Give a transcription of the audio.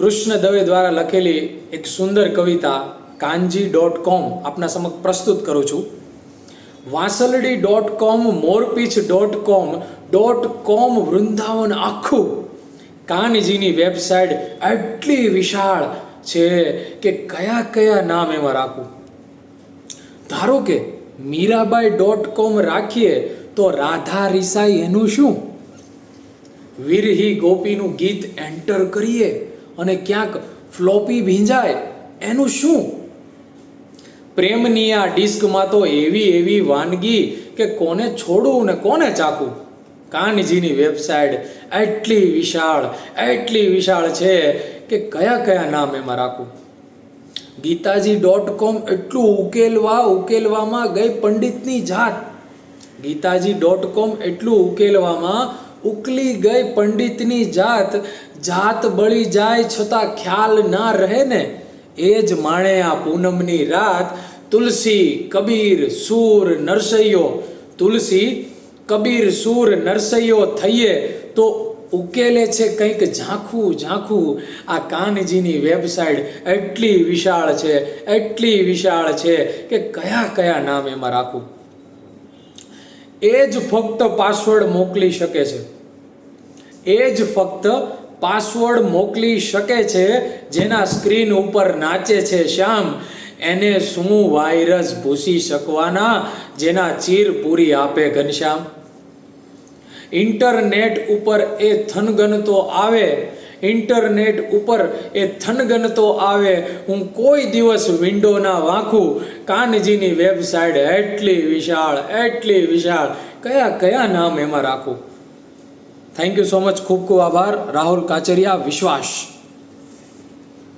કૃષ્ણ દવે દ્વારા લખેલી એક સુંદર કવિતા, કાનજી ડોટ કોમ, આપના સમક્ષ પ્રસ્તુત કરું છું. વાંસલડી dot com, મોરપીછ dot com dot com Vrindavan આખું. કાનજીની વેબસાઇટ એટલી વિશાળ છે કે કયા કયા નામ એમાં રાખું? ધારો કે મીરાબાઈ ડોટ કોમ રાખીએ તો રાધા રિસાઈ એનું શું? વિરહી ગોપીનું ગીત એન્ટર કરીએ. અને ક્યાંક ફ્લોપી ભીંજાય, એનું શું? પ્રેમની આ ડિસ્કમાં તો એવી એવી વાનગી કે કોને છોડવું ને કોને ચાખવું? કાનજીની વેબસાઇટ એટલી વિશાળ એટલી વિશાળ છે કે કયા કયા નામ એમાં રાખું ગીતાજી ડોટ કોમ એટલું ઉકેલવા, ઉકેલવામાં ગઈ પંડિતની જાત. ગીતાજી ડોટ કોમ એટલું ઉકેલવામાં ઉકલી ગઈ પંડિતની જાત જાત બળી જાય છતાં ખ્યાલ ના રહે ને? એ જ માણે આ પૂનમની રાત. તુલસી, કબીર, સૂર, નરસૈયો. તુલસી, કબીર, સૂર, નરસૈયો થઈએ તો ઉકેલે છે કંઈક ઝાંખું ઝાંખું. આ કાનજીની વેબસાઇટ એટલી વિશાળ છે, એટલી વિશાળ છે કે કયા કયા નામ એમાં રાખું? એ જ ફક્ત પાસવર્ડ મોકલી શકે છે. એ જ ફક્ત પાસવર્ડ મોકલી શકે છે, જેના સ્ક્રીન ઉપર નાચે છે શ્યામ. એને શું વાયરસ ભૂસી શકવાના, જેના ચીર પૂરી આપે ઘનશ્યામ? ઇન્ટરનેટ ઉપર એ થનગનતો આવે ઇન્ટરનેટ ઉપર એ થનગનતો આવે, હું કોઈ દિવસ વિન્ડોના વાંખું. કાનજીની વેબસાઇટ એટલી વિશાળ એટલી વિશાળ. કયા કયા નામ એમાં રાખું? થેન્ક યુ સો મચ ખૂબ ખૂબ આભાર. રાહુલ કાચરિયા, વિશ્વાસ.